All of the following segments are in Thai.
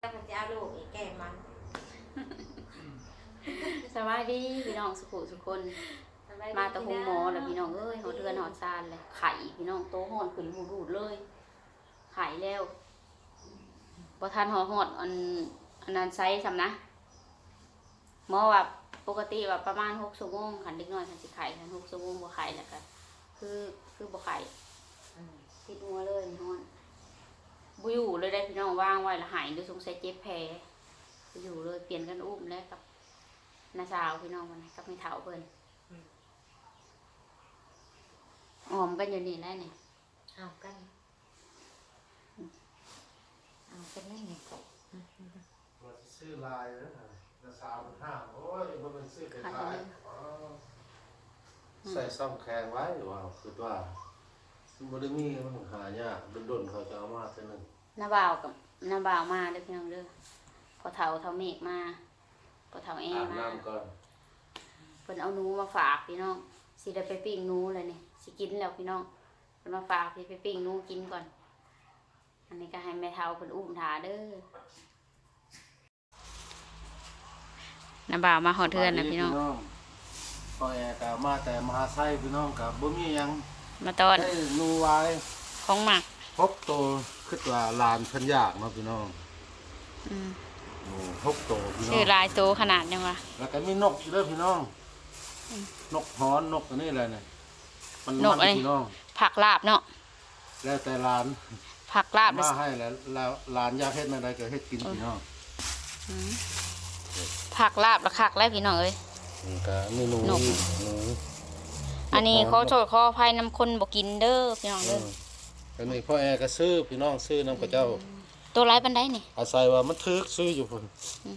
แล้วมันจะเอาลูกอีกแก่มันสวัสดีพี่น้องสุขุสุคนมาตะหงหมอแล้วพี่น้องเอ้ยหอดเดือนหอดซานเลยไข่พี่น้องโตห่อนขึ้นหูรูดเลยไข่แล้วบ่ทันหอหอดอันอันนั้นไซส์ซำนะหมอว่าปกติว่าประมาณ6ชั่วโมงคันเด็กน้อยคันสิไข่คัน6ชั่วโมงบ่ไข่แล้วก็คือคือบ่ไข่ติดหัวเลยนอน บ่อยู่เลยได้พี่น้องวางไว้แล้วหายหรือสงสัยเจ็บแผลบ่อยู่เลยเปลี่ยนกันอุ้มแล้วกับน้าสาวพี่น้องมันกับแม่เฒ่าเพิ่นออมกันอยู่นี่แหล้วนี่เอากันเอากันนั่นไงว่าสิซื้อลายนะนะสามห้าโอ้ยมันเป็นซื้อเป็นลายอ๋อใส่ซ่อมแข็งไว้ว่าคือว่าบริมีมันหายากดนๆเขาจะเอามาเท่านึง น้าบ่าวกับน้าบ่าวมาเด้อพี่น้องเด้อพอเฒ่าเฒ่าเมฆมาพอเฒ่าแออาบมาน้ำก่อนเพิ่นเอาหนูมาฝากพี่น้องสิได้ไปปิ้งหนูเลยนี่สิกินแล้วพี่น้องเพิ่นมาฝากพี่ไปปิ้งหนูกินก่อน อันนี้ก็ให้แม่เฒ่าเพิ่นอุ้มถาเด้อน้าบ่าวมาหอดเทือนนะพี่น้องพอแอร์ก็มาแต่มหาไซพี่น้องกับบ่มีหยังมาตอน ได้หนูไว้ของหมัก พบโตคือว่าลานเพันยากเนาะพี่น้องอืมหนูพบโตพี่น้อชื่องลายโตขนาดยังวะ แล้วก็มีนกอยู่ด้วยพี่น้องนกฮ้อนนกอันนี้อะไรเนี่ยมันนกอะไร พี่น้อง ผักลาบเนาะแล้วแต่ร้านผักลาบมาให้แล้วแล้วร้านอยากเฮ็ดอะไรก็เฮ็ดกินพี่น้องผักลาบละคักแล้วพี่น้องเอ้ยนี่ก็มีหนูนก หนู อันนี้เขาโทษขออภัยนำคนบ่กินเด้อพี่น้องเอเด้ออ อันนี้พ่อแอร์ก็ซื้อพี่น้องซื้อน้ำกระเจ้า ตัวไรปันไดนี่ อาศัยว่ามันถึกซื้ออยู่พุ่นอืม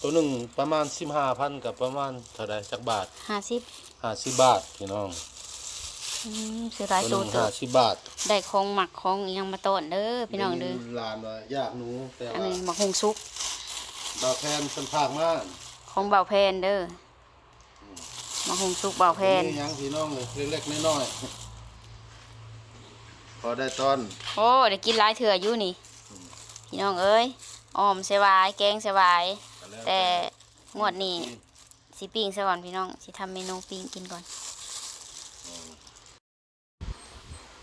ตัวหนึ่งประมาณ15,000กับประมาณเท่าใดจักบาทห้าสิบ50บาทพี่น้องซื้อหลายตัตัววหนึงตัว50บาทได้ของหมักของอิหยังมาต้อนเด้อพี่น้องเด้อมีร้านว่ายากหนูแต่อันว่านี้หมักหงซุกดอกแพนเพิ่นพากมาของเบาแพนเด้อหมักหงซุกเบาแพนมีหยังพี่น้องเลยเล็กๆน้อยๆ พอได้ตอนโอ้ได้กินหลายเถื่ออยู่นี่พี่น้องเอ้ยอ้อมเสวายแกงเสวายก็ล้วแต่งวดนี้สิปิ้งซะก่อนพี่น้องสิทำเมนูปิ้งกินก่อน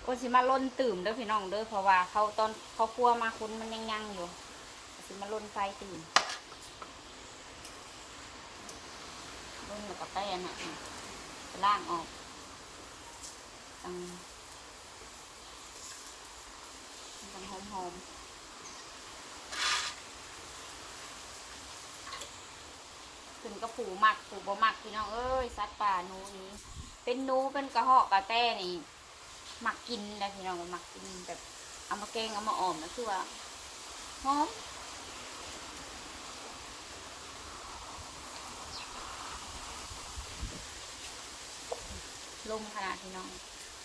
ก็สิมาล่นตื่มเด้อพี่น้องเด้อเพราะว่าเขาตอนเขาคั่วมาคุณมันยังยังอยู่ก็สิมาล่นไฟตื่มล่นแล้วกับแป้นอะอืมไปล่างออกอืม มันหอมหอมถึงกระผูหมักผูบ่หมักพี่น้องเอ้ยสัตว์ป่าหนูนี้ เป็นหนูเป็นกระหอกกระแต้นี่หมักกินนะพี่น้องหมักกินแบบเอามาแกงเอามาออมนะคือว่าหอมลมขนาดพี่น้อง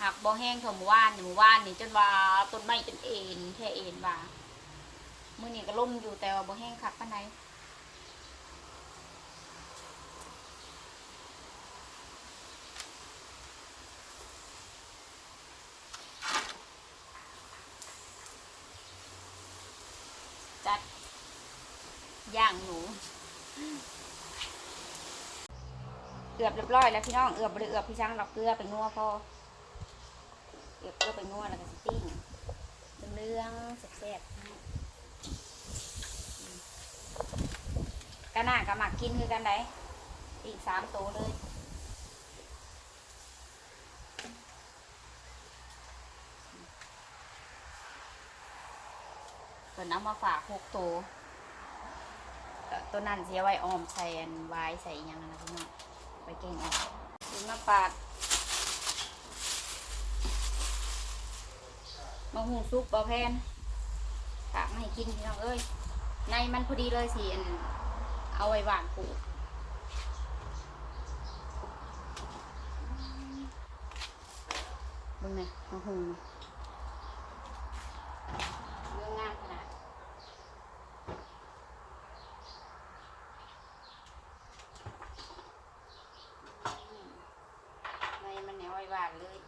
หากบ่แห้งเท่าหมู่านนี่หมู่บ้านนี่จนว่าต้นไม้จนเอ็นแค่เอ็นว่ามื้อนี้ก็ล่มอยู่แต่ว่าบ่แห้งคักปานใดจัดย่างหนูเอือบเรียบร้อยแล้วพี่น้องเอือบบ่ได้เอือบพี่ช้างดอกเกลือไปนัวพอ เอือบเกลือไปนัวแล้วก็สติ้งเรื่องๆแซ่บๆนะอืมกะหน่ากะหมักกินคือกันไดอีกสามตัวเลยเพิ่นเอามาฝากหกตัวตัวนั้นเสียไว้ออมใส่อันไว้ใส่ยังนะพี่น้องไปเก่งออกดูมาปาด มาหูซุปบอแพนฝากมาให้กินพี่น้องเอ้ยในมันพอดีเลยสิเอาไว้หวานปลูกเบึงไงมาหูเรื่องงามขนาด ในมันแนวไว้หวานเลย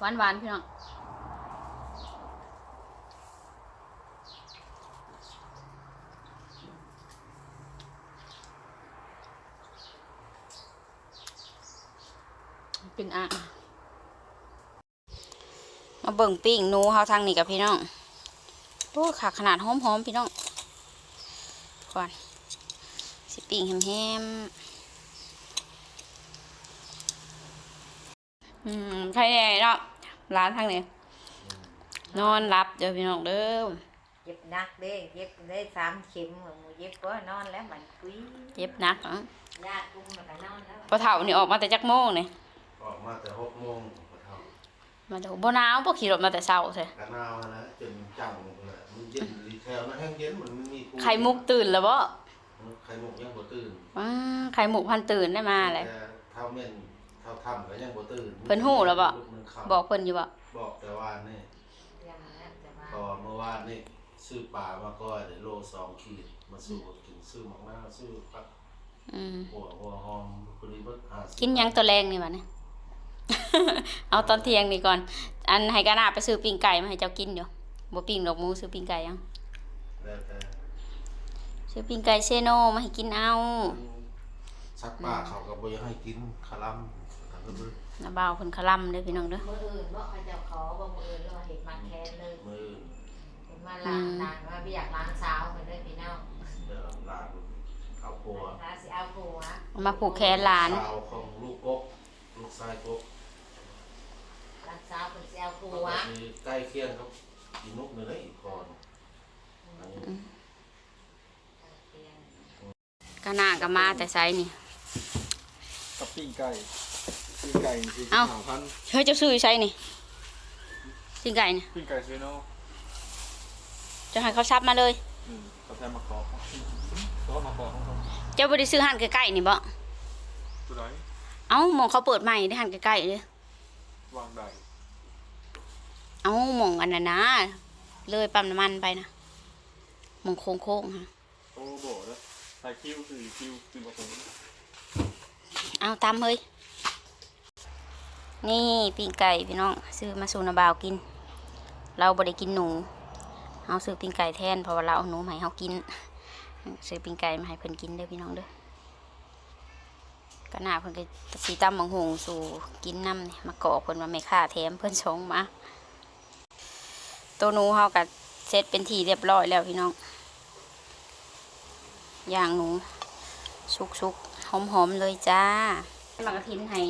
หวานหวานๆพี่น้องเป็นอะมาเบิ่งปิ้งนูเฮาทางนี้กับพี่น้องโอ้ขาขนาดหอมๆพี่น้องก่อนสิปิ้งแฮมๆ อืมใครแน่เนาะร้านทางนี้นอนรับเดี๋ยวพี่น้องเด้อเย็บหนักเด้เย็บได้สามเข็มหมูเย็บก็นอนแล้วมันกุ้ยเจ็บหนักอะยากกุ้งมันก็นอนแล้วพอเฒ่านี่ออกมาแต่จักโมงนี่ออกมาแต่หกโมงกว่าเท่ามาแต่บ่หนาวบ่ขี่รถมาแต่เช้าใช่กันหนาวนะจนจังเลยมันเย็นดีแถวนะแห้งเย็นเหมือนมันมีภูไข่มุกตื่นแล้วบ่ไข่มุกยังบ่ตื่นว้าไข่มุกพันตื่นได้มาเลยแต่เท่าเม่นเท่าทำก็ยังบ่ตื่นเพิ่นฮู้แล้วบ่ มันเข้าบอกเพิ่นอยู่บ่บอกแต่ว่านี่ยังนะแต่ว่าพอเมื่อวานนี่ซื้อปลามาก้อยได้โลสองขีดมาสู้กินซื้อหมักหน้าวซื้อผักอืมหัวหัวหอมพอดีเบิดห้าสิบกินหยังตัวแรงนี่บัดนี้ เอาตอนเที่ยงนี่ก่อน อันให้กะนาไปซื้อปิ้งไก่มาให้เจ้ากินอยู่บ่ปิ้งดอกหมูซื้อปิ้งไก่ยังแล้วแต่ซื้อปิ้งไก่เซโนมาให้กินเอาสักปลาเขาก็บ่อยากให้กินคาลัมกั นก็เบิดน้าบ่าวเพิ่นคลำเด้อพี่น้องเด้อ มืออื่นบ่เขาจะขอบ่มืออื่นเราเห็นมาแค้นเลยมือเห็นมาล้างล้างมาไม่อยากล้างสาวเหมือนเดิมพี่น้องเดี๋ยวหลานเอาปัวล้างสิเอาผัวเอามาผูกแขนหลาน สาวของลูกกบลูกชายกบล้างสาวเป็นสิเอาผัก็วคือใกล้เคียงกับอีนุกนี่เลยอีกก่อนอันนี้กะนาก็มาแต่ไสนี่กับปิ้งไก่ ปิ้งไก่สี่เอ้าสามพันเฮ้ยเจ้าซื้ออยู่ไสนี่ปิ้งไก่นี่ปิ้งไก่เซโน่จะให้เขาซับมาเลยอืมกาแฟมะกอกแล้วก็มะกอกของเขาเจ้าบ่ได้ซื้อหันใกล้ๆนี่บ่ตัวไหนเอ้าหมองเขาเปิดใหม่ได้หันใกล้ๆเด้อวางได้เอ้าหมองอันนั้นนะเลยปั๊มน้ำมันไปนะหมองโค้งๆฮะโอ้โบแล้วใส่คิวคือคิวคือประตูเอาตามเฮ้ย นี่ปิ้งไก่พี่น้องซื้อมาสู่นาบาวกิน เราบ่ได้กินหนูเอาซื้อปิ้งไก่แทนเพราะว่าเราเอาหนูมาให้เฮากินซื้อปิ้งไก่มาให้เพิ่นกินเด้อพี่น้องเด้อก็น่าเพิ่นก็สีตำบังหงสู่กินน้ำนี่มากอกเพิ่นว่าไม่ค่าแถมเพิ่นชงมาตัวหนูเฮาก็เสร็จเป็นทีเรียบร้อยแล้วพี่น้องย่างหนูสุกๆหอมๆเลยจ้าหมักกระทินให้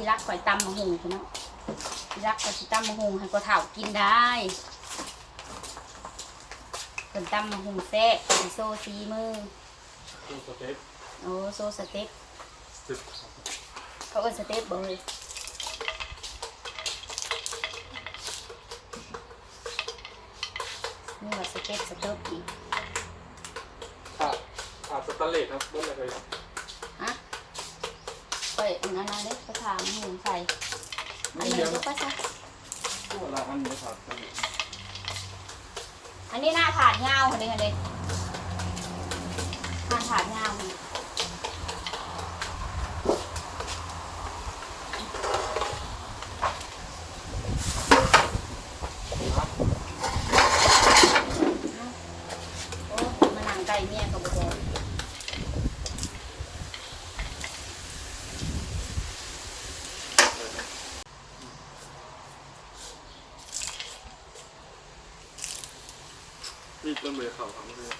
ที่รักข่อยตำมะฮุงพี่น้องที่รักข่อยสิตำมะฮุงให้กระเถ่ากินได้เพิ่นตำมะฮุงแซ่บสิโซซีมือตู้สเต็กโอ้โซสเต็กสิบเขาเอิ้นสเต็กบ่เลยนี่ว่าสเต็กสเต็กอีกขาดขาดสแตนเลสครับเบิ้ลอะไรเลยฮะ ไปอันนั้นนะเด้กระถางหมูใส่อันนี้ก็ไปซะตัวละอันนี้ขาดสแตนเลสอันนี้หน้าถาดเงาคนนี้คนนี้หน้าถาดเงานี่ ครับ โอ้มานั่งไก่เมียกับบ่บอก นี่ต้นเบยเข่าครับเลย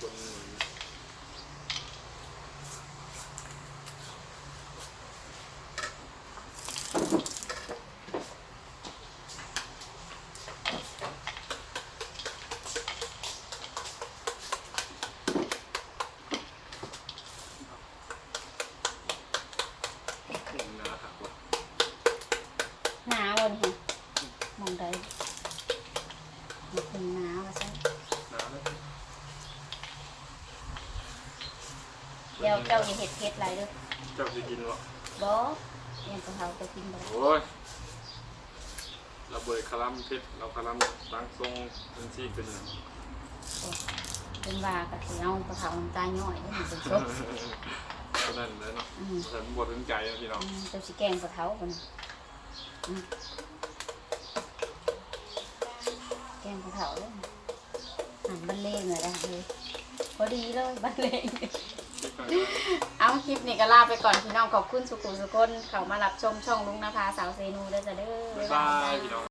คน เห็นนะครับว่า หนาววันนี้มองได้มันเป็นหนาวว่าซะ น้ำเลย เดี๋ยวเจ้าอย่าเห็ดเผ็ดไรเด้อเจ้าจะกินวะบ่เรียนกับเขาจะกินบ่ได้โอ้ยเราเบยคารัมเพชรเราคารัมล้างทรงเป็นซีเป็นอย่างเป็นว่าก็สิเอากระเถาน้ำตาลย่อยนี่มันเป็นซบโอ้นั่นเลยเนาะอืมเถินบทถึงใจนะพี่น้องอืมเจ้าสิแกงปลาเท้าคนอืมแกงปลาเท้าเลยหันบันเลงเลยนะเฮ้ยพอดีเลยบันเลงคิดก่อน เอาคลิปนี้ก็ลาไปก่อนพี่น้องขอบคุณสุขุสุคนเขามารับชมช่องลุงนภาสาวเซนูด้วยจ้ะเด้อ บ๊ายบายพี่น้อง